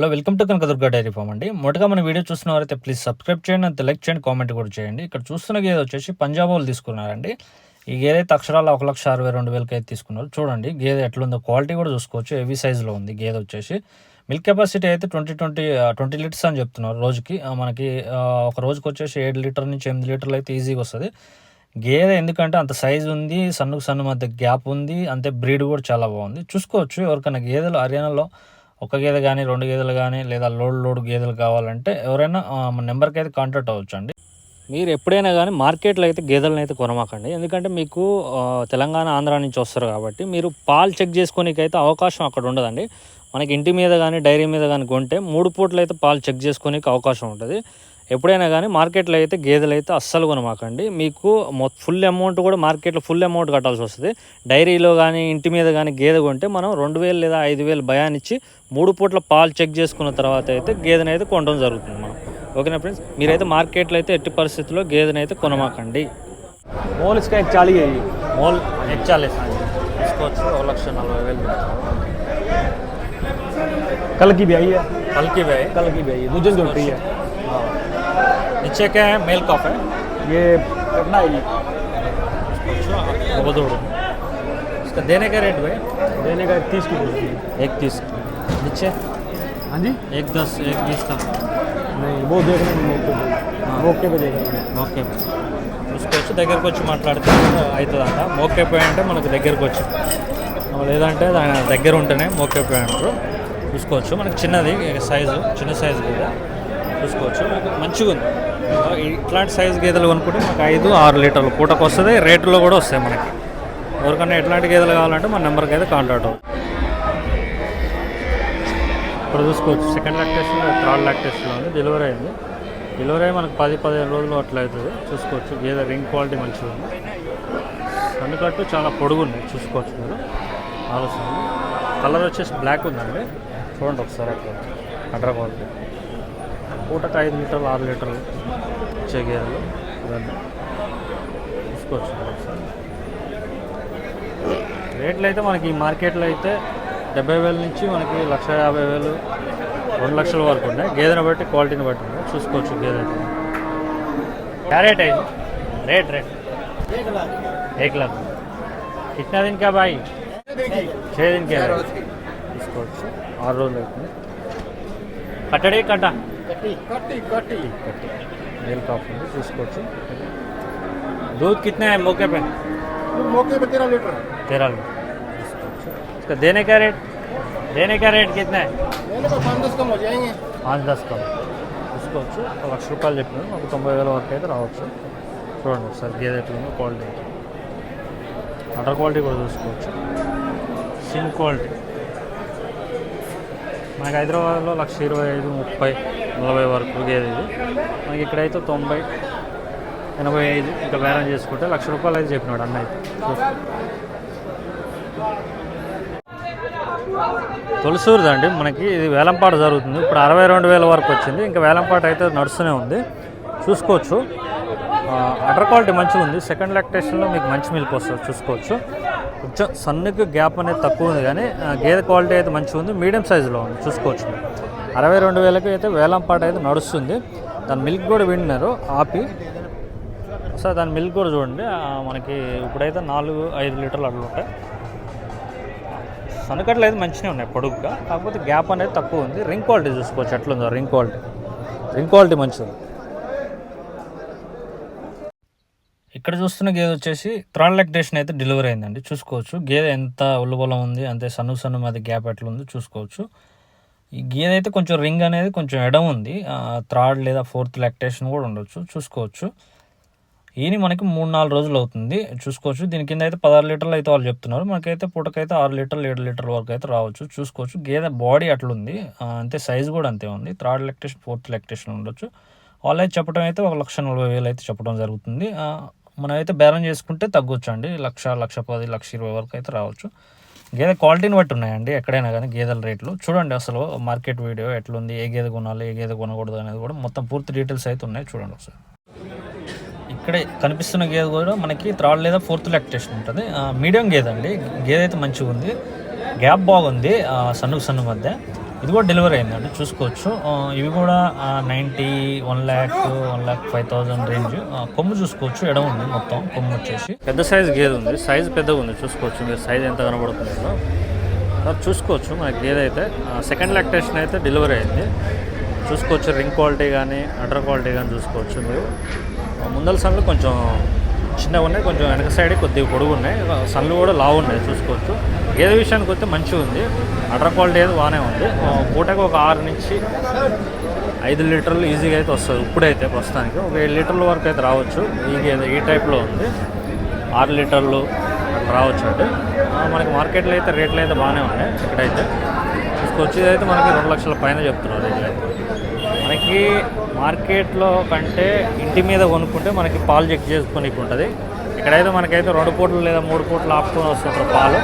Hello welcome to Kanakadurga dairy farm అండి. మొదటగా మన వీడియో చూస్తున్న వారైతే ప్లీజ్ సబ్స్క్రైబ్ చేయండి అంత లైక్ చేయండి కామెంట్ కూడా చేయండి. ఇక్కడ చూస్తున్న గేదె వచ్చేసి పంజాబ్ వాళ్ళు తీసుకున్నారండి. ఈ గేదె అయితే అక్షరాల ఒక లక్ష అరవై రెండు వేలకి అయితే తీసుకున్నారు. చూడండి గేదె ఎట్లుందో క్వాలిటీ కూడా చూసుకోవచ్చు. హెవీ సైజులో ఉంది గేదె వచ్చేసి. మిల్క్ కెపాసిటీ అయితే ట్వంటీ ట్వంటీ ట్వంటీ లీటర్స్ అని చెప్తున్నారు రోజుకి. మనకి ఒక రోజుకి వచ్చేసి ఏడు లీటర్ నుంచి ఎనిమిది లీటర్లు అయితే ఈజీగా వస్తుంది. గేదె ఎందుకంటే అంత సైజు ఉంది సన్నుకు సన్ను మధ్య గ్యాప్ ఉంది అంతే బ్రీడ్ కూడా చాలా బాగుంది. చూసుకోవచ్చు ఎవరికైనా గేదెలు హర్యానాలో ఒక గేదె కానీ రెండు గేదెలు కానీ లేదా లోడ్ లోడ్ గేదెలు కావాలంటే ఎవరైనా మన నెంబర్కి అయితే కాంటాక్ట్ అవ్వచ్చు అండి. మీరు ఎప్పుడైనా కానీ మార్కెట్లో అయితే గేదెలను అయితే కొనమాకండి. ఎందుకంటే మీకు తెలంగాణ ఆంధ్ర నుంచి వస్తారు కాబట్టి మీరు పాలు చెక్ చేసుకోనికి అయితే అవకాశం అక్కడ ఉండదండి. మనకి ఇంటి మీద కానీ డైరీ మీద కానీ కొంటే మూడు పూటలు అయితే పాలు చెక్ చేసుకోనికి అవకాశం ఉంటుంది. ఎప్పుడైనా కానీ మార్కెట్లో అయితే గేదెలు అయితే అస్సలు కొనమాకండి. మీకు ఫుల్ అమౌంట్ కూడా మార్కెట్లో ఫుల్ అమౌంట్ కట్టాల్సి వస్తుంది. డైరీలో కానీ ఇంటి మీద కానీ గేదె కొంటే మనం రెండు వేలు లేదా ఐదు వేలు భయాన్నిచ్చి మూడు పూట్ల పాలు చెక్ చేసుకున్న తర్వాత అయితే గేదెని అయితే కొనడం జరుగుతుంది మనం ఓకేనా ఫ్రెండ్స్ మీరైతే మార్కెట్లో అయితే ఎట్టి పరిస్థితుల్లో గేదెని అయితే కొనమాకండి मोल इसका एक चाली है ये మోల్ హెచ్చాలేస్ తీసుకోవచ్చు ఒక లక్ష నలభై వేలు कल की भी आई है కల్కి వే कल की भी आई है दूजन जोटी है नीचे क्या है मेल कॉफ है ये कितना है ये बहुत इसका देने का रेट भाई देने का तीस की बोलती है एक तीस नीचे हाँ जी एक दस एक बीस तक नहीं वो देख रहे हैं मौके पे हाँ। मौके पे देख रहे हैं ఓకే చూసుకోవచ్చు దగ్గరకు వచ్చి మాట్లాడితే అవుతుందంట మోకే పోయి అంటే మనకు దగ్గరకు వచ్చి లేదంటే దాని దగ్గర ఉంటేనే మోకే పోయి అంటారు చూసుకోవచ్చు మనకి చిన్నది సైజు చిన్న సైజు గేదె చూసుకోవచ్చు మంచిగా ఉంది ఇట్లాంటి సైజు గేదెలు కొనుక్కుంటే మనకు ఐదు ఆరు లీటర్లు పూటకు వస్తుంది రేటులో కూడా వస్తాయి మనకి ఎవరికైనా ఎట్లాంటి గేదెలు కావాలంటే మన నెంబర్కి అయితే కాంటాక్ట్ అవ్వండి ఇప్పుడు చూసుకోవచ్చు. సెకండ్ లాక్టేషన్ థర్డ్ లాక్టేషన్లో ఉంది. డెలివరీ అయింది. డెలివరీ అయ్యి మనకు పది పదిహేను రోజులు అట్లా అవుతుంది చూసుకోవచ్చు. గేదె రింగ్ క్వాలిటీ మంచిగా ఉంది. అందుకట్టు చాలా పొడుగు ఉంది. చూసుకోవచ్చు మీరు. ఆలోచన కలర్ వచ్చేసి బ్లాక్ ఉందండి. చూడండి ఒకసారి అక్కడ. అడ్ర క్వాలిటీ పూటకు ఐదు లీటర్లు ఆరు లీటర్లు వచ్చే గేదెలు ఇవన్నీ చూసుకోవచ్చు ఒకసారి. రేట్లు అయితే మనకి ఈ మార్కెట్లో అయితే డెబ్బై వేల నుంచి మనకి లక్ష యాభై వేలు రెండు లక్షల వరకు ఉన్నాయి గేదెని బట్టి క్వాలిటీని బట్టి ఉన్నాయి చూసుకోవచ్చు గేదె అయితే क्या रेट है रेट रेट एक लाख कितना दिन का भाई छः दिन के है చూసుకోవచ్చు ఆరు రోజులు అవుతుంది కట్టడే కట్ట कट्टी कट्टी కట్టి మేల్ కాఫ్ ఉంది చూసుకోవచ్చు दूध कितना है मौके पे मौके पे तेरह लीटर तेरह लीटर इसका देने का रेट देने का रेट कितना है मैंने तो पाँच दस कम हो जाएंगे పాంచ్ దస్ కమ్ చూసుకోవచ్చు ఒక లక్ష రూపాయలు చెప్పినారు ఒక తొంభై వేల వరకు అయితే రావచ్చు చూడండి ఒకసారి గేదె ఎట్లుందో క్వాలిటీ అటర్ క్వాలిటీ కూడా చూసుకోవచ్చు సిమ్ క్వాలిటీ మనకి హైదరాబాద్లో లక్ష ఇరవై ఐదు ముప్పై నలభై వరకు గేదె ఇది మనకి ఇక్కడైతే తొంభై ఎనభై ఐదు ఇంకా బేరం చేసుకుంటే లక్ష రూపాయలు అయితే చెప్పినాడు అన్న అయితే తులసూరుది అండి. మనకి ఇది వేలంపాట జరుగుతుంది. ఇప్పుడు అరవై రెండు వేల వరకు వచ్చింది. ఇంకా వేలంపాట అయితే నడుస్తూనే ఉంది. చూసుకోవచ్చు. అటర్ క్వాలిటీ మంచిగా ఉంది. సెకండ్ లాక్టేషన్లో మీకు మంచి మిల్క్ వస్తుంది. చూసుకోవచ్చు. కొంచెం సన్నుకు గ్యాప్ అనేది తక్కువ ఉంది కానీ గేదె క్వాలిటీ అయితే మంచిగా ఉంది. మీడియం సైజులో ఉంది. చూసుకోవచ్చు. అరవై రెండు వేలకు అయితే వేలంపాట అయితే నడుస్తుంది. దాని మిల్క్ కూడా వింటున్నారు ఆపి. సార్ దాని మిల్క్ కూడా చూడండి. మనకి ఇప్పుడైతే నాలుగు ఐదు లీటర్లు అట్లా ఉంటాయి సన్నకట్లు అయితే మంచిగా ఉన్నాయి పొడుగ్గా. కాకపోతే గ్యాప్ అనేది తక్కువ ఉంది. రింగ్ క్వాలిటీ చూసుకోవచ్చు ఎట్లుందో రింగ్ క్వాలిటీ. రింగ్ క్వాలిటీ మంచిది. ఇక్కడ చూస్తున్న గేదె వచ్చేసి థర్డ్ లెక్టేషన్ అయితే డెలివరీ అయిందండి. చూసుకోవచ్చు. గేదె ఎంత ఉల్లబలం ఉంది అంతే సన్ను సన్ను మాది గ్యాప్ ఎట్లుంది చూసుకోవచ్చు. ఈ గేదె అయితే కొంచెం రింగ్ అనేది కొంచెం ఎడం ఉంది. థర్డ్ లేదా ఫోర్త్ లెక్టేషన్ కూడా ఉండొచ్చు. చూసుకోవచ్చు. ఈయన మనకి మూడు నాలుగు రోజులు అవుతుంది. చూసుకోవచ్చు. దీని కింద అయితే పదహారు లీటర్లు అయితే వాళ్ళు చెప్తున్నారు. మనకైతే పూటకైతే ఆరు లీటర్లు ఏడు లీటర్ల వరకు అయితే రావచ్చు. చూసుకోవచ్చు. గేదె బాడీ అట్లుంది. అంతే సైజు కూడా అంతే ఉంది. థర్డ్ లెక్టేషన్ ఫోర్త్ లెక్టేషన్ ఉండొచ్చు. వాళ్ళు అయితే చెప్పడం అయితే ఒక లక్ష నలభై వేలు అయితే చెప్పడం జరుగుతుంది. మనమైతే బేరం చేసుకుంటే తగ్గొచ్చు అండి లక్ష లక్ష పది లక్ష ఇరవై వరకు అయితే రావచ్చు. గేదె క్వాలిటీని బట్టి ఉన్నాయండి. ఎక్కడైనా కానీ గేదెల రేట్లు. చూడండి అసలు మార్కెట్ వీడియో ఎట్లుంది ఏ గేదె కొనాలి ఏ గేదె కొనకూడదు అనేది కూడా మొత్తం పూర్తి డీటెయిల్స్ అయితే ఉన్నాయి. చూడండి ఒకసారి. ఇక్కడే కనిపిస్తున్న గేదె కూడా మనకి థర్డ్ లేదా ఫోర్త్ లాక్టేషన్ ఉంటుంది. మీడియం గేదె అండి. గేదె అయితే మంచిగా ఉంది. గ్యాప్ బాగుంది. సన్నుకు సన్ను మధ్య ఇది కూడా డెలివరీ అయిందండి. చూసుకోవచ్చు. ఇవి కూడా ninety one lakh one lakh five thousand range. కొమ్ము చూసుకోవచ్చు. ఎడ ఉంది మొత్తం. కొమ్ము వచ్చేసి. పెద్ద సైజ్ గేదె ఉంది. సైజ్ పెద్దగా ఉంది. చూసుకోవచ్చు. మీరు సైజ్ ఎంత కనబడుతుంది చూసుకోవచ్చు. మనకి గేదె అయితే సెకండ్ లాక్టేషన్ అయితే డెలివరీ అయింది. చూసుకోవచ్చు. రింగ్ క్వాలిటీ కానీ అటర్ క్వాలిటీ కానీ చూసుకోవచ్చు మీరు. ముందల సన్లు కొంచెం చిన్నగా ఉన్నాయి కొంచెం వెనక సైడ్ కొద్దిగా పొడుగు ఉన్నాయి. సన్లు కూడా లావు ఉన్నాయి చూసుకోవచ్చు. గేదె విషయానికి వస్తే మంచిగా ఉంది. అటర్ క్వాలిటీ అయితే బాగానే ఉంది. ఆ, పూటకు ఒక ఆరు నుంచి ఐదు లీటర్లు ఈజీగా అయితే వస్తుంది ఇప్పుడైతే ప్రస్తుతానికి. ఒక ఏడు లీటర్ల వరకు అయితే రావచ్చు. ఈ గేదె ఈ టైప్లో ఉంది. ఆరు లీటర్లు రావచ్చు అంటే మనకి మార్కెట్లో అయితే రేట్లు అయితే బాగానే ఉన్నాయి ఇక్కడైతే. చూసుకోవచ్చు. అయితే మనకి రెండు లక్షల పైన చెప్తున్నారు. అయితే మనకి మార్కెట్లో కంటే ఇంటి మీద కొనుక్కుంటే మనకి పాలు చెక్ చేసుకొని ఉంటుంది. ఇక్కడైతే మనకైతే రెండు పూటలు లేదా మూడు పూటలు ఆపుకొని వస్తుంటారు పాలు.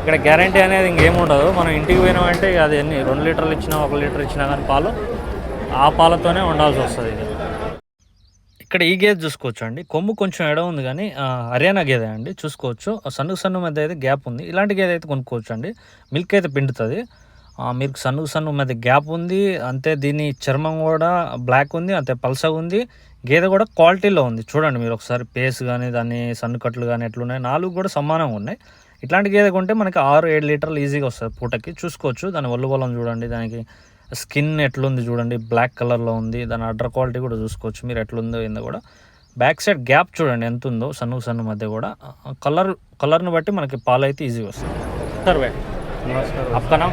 ఇక్కడ గ్యారంటీ అనేది ఇంకేముండదు మనం ఇంటికి పోయినామంటే అది ఎన్ని రెండు లీటర్లు ఇచ్చినా ఒక లీటర్ ఇచ్చినా కానీ పాలు ఆ పాలతోనే ఉండాల్సి వస్తుంది ఇది ఇక్కడ ఈ గేదె చూసుకోవచ్చు అండి. కొమ్ము కొంచెం ఎడ ఉంది కానీ హర్యానా గేదె అండి. చూసుకోవచ్చు. సన్ను సన్ను మధ్య అయితే గ్యాప్ ఉంది. ఇలాంటి గేదె అయితే కొనుక్కోవచ్చు అండి. మిల్క్ అయితే పిండుతుంది. మీకు సన్ను సన్ను మీద గ్యాప్ ఉంది అంతే దీని చర్మం కూడా బ్లాక్ ఉంది అంతే పల్సగా ఉంది గేదె కూడా క్వాలిటీలో ఉంది. చూడండి మీరు ఒకసారి పేస్ కానీ దాన్ని సన్ను కట్లు కానీ ఎట్లున్నాయి నాలుగు కూడా సమానంగా ఉన్నాయి. ఇట్లాంటి గేదె కొంటే మనకి ఆరు ఏడు లీటర్లు ఈజీగా వస్తుంది పూటకి. చూసుకోవచ్చు దాని ఒళ్ళు బలం చూడండి దానికి స్కిన్ ఎట్లుంది చూడండి బ్లాక్ కలర్లో ఉంది దాని అడ్డర్ క్వాలిటీ కూడా చూసుకోవచ్చు మీరు ఎట్లుందో ఏందో కూడా. బ్యాక్ సైడ్ గ్యాప్ చూడండి ఎంత ఉందో సన్ను సన్ను మధ్య కూడా. కలర్ కలర్ని బట్టి మనకి పాలు అయితే ఈజీగా వస్తుంది. సార్ వే నమస్కారం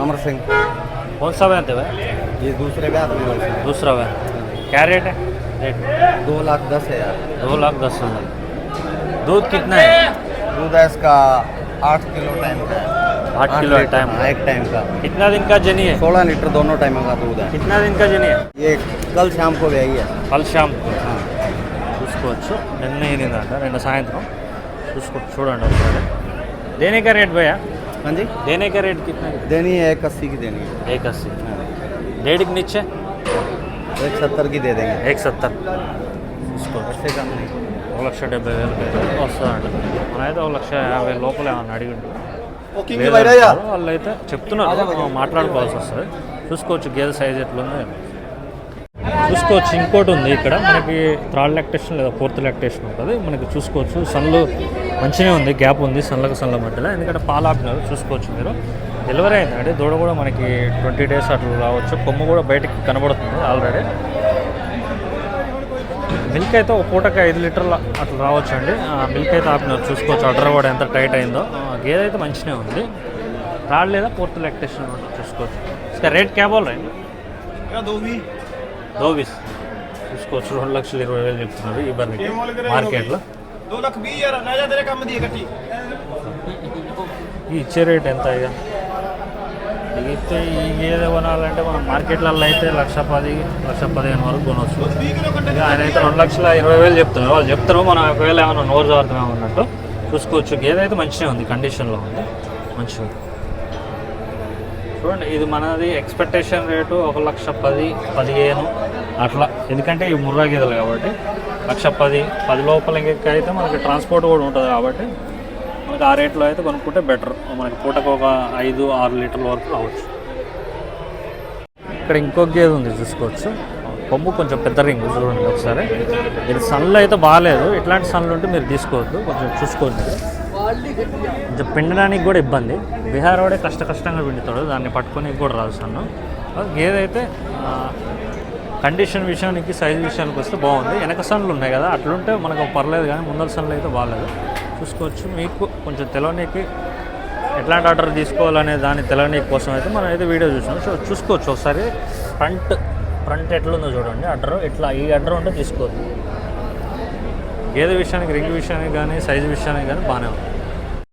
अमर सिंह कौन सा वैन थे भाई ये दूसरे ब्याह में वैसे दूसरा वैन क्या रेट है रेट दो लाख दस है यार दो लाख दस हजार दूध कितना है दूध है इसका आठ किलो टाइम का है आठ किलो है टाइम हाँ, एक टाइम का कितना दिन का जनी है सोलह लीटर दोनों टाइम का दूध है कितना दिन का जनी है ये कल शाम को भी आई है కల్ షామ్ हाँ చూసుకోవచ్చు నిన్న ఈనిందంట నిన్న సాయంత్రం చూసుకో చూడండి ఒకసారి దేనే కా రేట్ భయ్యా हाँ जी देने का रेट कितना है देनी है एक अस्सी की देनी है एक अस्सी डेढ़ के नीचे एक सत्तर की दे देंगे एक सत्तर చూసుకోవచ్చు इससे कम नहीं ఒక లక్ష డెబ్బై వేలకి అయితే వస్తుందంట మనైతే ఒక లక్ష యాభై లోపల ఏమన్నా అడిగి లేదంటారు. వాళ్ళు అయితే చెప్తున్నారు మాట్లాడుకోవాల్సి వస్తుంది చూసుకోవచ్చు గేదె సైజ్ ఎట్లుందో చూసుకోవచ్చు. ఇంకోటి ఉంది ఇక్కడ. మనకి థర్డ్ లాక్టేషన్ లేదా ఫోర్త్ లాక్టేషన్ ఉంటుంది. మనకి చూసుకోవచ్చు. సన్లు మంచిగా ఉంది. గ్యాప్ ఉంది. సన్లకు సన్ల మధ్యలో. ఎందుకంటే పాలు ఆపినారు చూసుకోవచ్చు మీరు. డెలివరీ అయిందండి. దూడ కూడా మనకి ట్వంటీ డేస్ అట్లా రావచ్చు. కొమ్ము కూడా బయటకి కనబడుతుంది ఆల్రెడీ మిల్క్ అయితే ఒక పూటకి ఐదు లీటర్లు అట్లా రావచ్చు అండి మిల్క్ అయితే ఆపినారు. చూసుకోవచ్చు. అడ్డర్ కూడా ఎంత టైట్ అయిందో. గేదె అయితే మంచిగా ఉంది. థర్డ్ లేదా ఫోర్త్ లాక్టేషన్ చూసుకోవచ్చు. ఇక రేట్ క్యా బోల్ రే దోవిస్ చూసుకోవచ్చు రెండు లక్షలు ఇరవై వేలు చెప్తున్నారు ఈ మార్కెట్లో? ఈ ఇచ్చే రేట్ ఎంత ఇక? మిగితే ఈ గేదె కొనాలంటే మనం మార్కెట్లలో అయితే లక్ష పది లక్ష పదిహేను వరకు కొనవచ్చు ఆయన అయితే రెండు లక్షల ఇరవై వేలు చెప్తున్నారు. వాళ్ళు చెప్తారు మనం ఒకవేళ ఏమైనా నోరు జారుతామేమో ఉన్నట్టు చూసుకోవచ్చు. గేదె అయితే మంచిగా ఉంది కండిషన్లో ఉంది. మంచిగా ఉంది. చూడండి ఇది మనది ఎక్స్పెక్టేషన్ రేటు ఒక లక్ష పది పదిహేను అట్లా. ఎందుకంటే ఇవి ముర్రా గేదెలు కాబట్టి. లక్ష పది పది లోపల ఇంకెక్క అయితే మనకి ట్రాన్స్పోర్ట్ కూడా ఉంటుంది కాబట్టి మనకి ఆ రేట్లో అయితే కొనుక్కుంటే బెటర్ మనకి పూటకు ఒక ఐదు ఆరు లీటర్ల వరకు రావచ్చు. ఇక్కడ ఇంకొక గేదె ఉంది చూసుకోవచ్చు. కొమ్ము కొంచెం పెద్ద రింగ్ చూడండి ఒకసారి. ఇది సన్లు అయితే బాగాలేదు ఇట్లాంటి సన్లు ఉంటే మీరు తీసుకోవద్దు. కొంచెం చూసుకోండి. కొంచెం పిండడానికి కూడా ఇబ్బంది. బీహార్ వాడే కష్ట కష్టంగా పిండుతాడు. దాన్ని పట్టుకొని కూడా రాదు సన్ను గేదె అయితే కండిషన్ విషయానికి సైజ్ విషయానికి వస్తే బాగుంది. వెనక సన్లు ఉన్నాయి కదా అట్లుంటే మనకు పర్లేదు కానీ ముందర సన్లు అయితే బాగాలేదు. చూసుకోవచ్చు. మీకు కొంచెం తెలవనీకి ఎట్లాంటి ఆర్డర్ తీసుకోవాలనే దాని తెలవనీకి కోసం అయితే మనం అయితే వీడియో చూసాం. సో చూసుకోవచ్చు. ఒకసారి ఫ్రంట్ ఫ్రంట్ ఎట్లుందో చూడండి. అడ్డర్ ఇట్లా ఈ అడ్డర్ ఉంటే తీసుకోవద్దు గేదె విషయానికి రింగ్ విషయానికి కానీ సైజు విషయానికి కానీ బాగానే ఉంది.